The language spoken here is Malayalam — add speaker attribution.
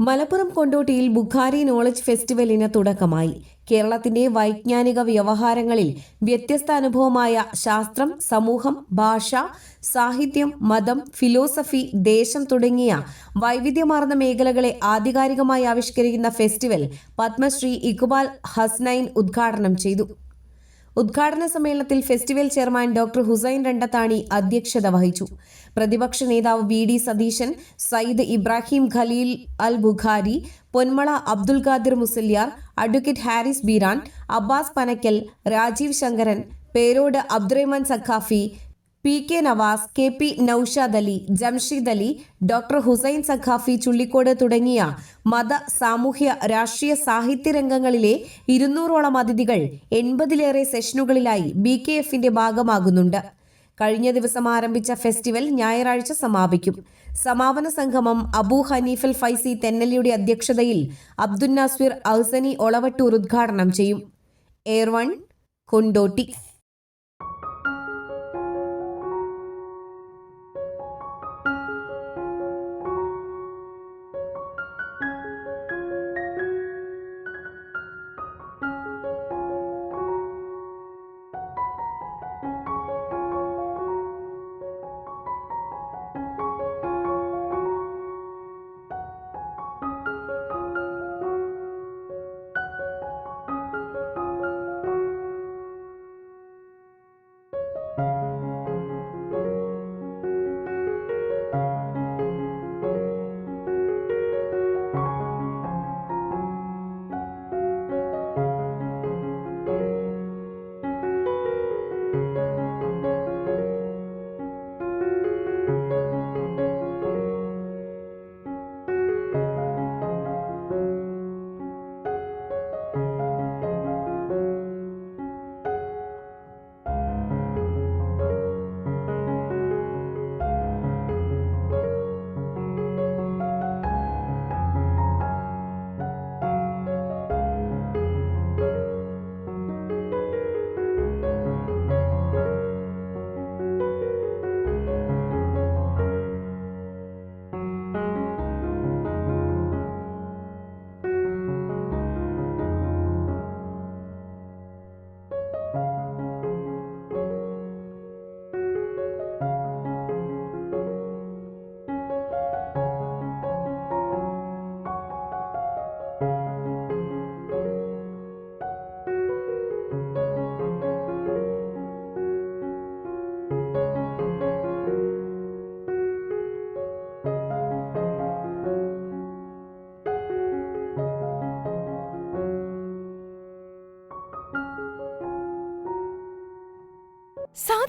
Speaker 1: Malappuram കൊണ്ടോട്ടിയിൽ ബുഖാരി നോളജ് ഫെസ്റ്റിവലിന് തുടക്കമായി. കേരളത്തിന്റെ വൈജ്ഞാനിക വ്യവഹാരങ്ങളിൽ വ്യത്യസ്ത അനുഭവമായ ശാസ്ത്രം സമൂഹം ഭാഷ സാഹിത്യം മതം ഫിലോസഫി ദേശം തുടങ്ങിയ വൈവിധ്യമാർന്ന മേഖലകളെ ആധികാരികമായി ആവിഷ്കരിക്കുന്ന ഫെസ്റ്റിവൽ പത്മശ്രീ ഇക്ബാൽ ഹസ്നൈൻ ഉദ്ഘാടനം ചെയ്തു. ഉദ്ഘാടന സമ്മേളനത്തിൽ festival chairman doctor Hussain Randathani അധ്യക്ഷത വഹിച്ചു. പ്രതിപക്ഷ നേതാവ് V D Satheesan Sayyid Ibrahim Khaleel Al Bukhari Ponmala Abdul Khadir Musliyar advocate Haris Beeran Abbas Panakkal Rajeev Shankaran Perode Abdurahman Saqafi P K Navas K P Noushad Ali Jamsheed Ali doctor Hussain Saqafi Chullikode തുടങ്ങിയ മത സാമൂഹ്യ രാഷ്ട്രീയ സാഹിത്യ രംഗങ്ങളിലെ ഇരുന്നൂറോളം അതിഥികൾ എൺപതിലേറെ സെഷനുകളിലായി ബി കെ എഫിന്റെ ഭാഗമാകുന്നുണ്ട്. കഴിഞ്ഞ ദിവസം ആരംഭിച്ച ഫെസ്റ്റിവൽ ഞായറാഴ്ച സമാപിക്കും. സമാപന സംഗമം അബു ഹനീഫൽ ഫൈസി തെന്നലിയുടെ അധ്യക്ഷതയിൽ അബ്ദുൽ നാസ്വിർ ഔസനി ഒളവട്ടൂർ ഉദ്ഘാടനം ചെയ്യും. Air one Kondotty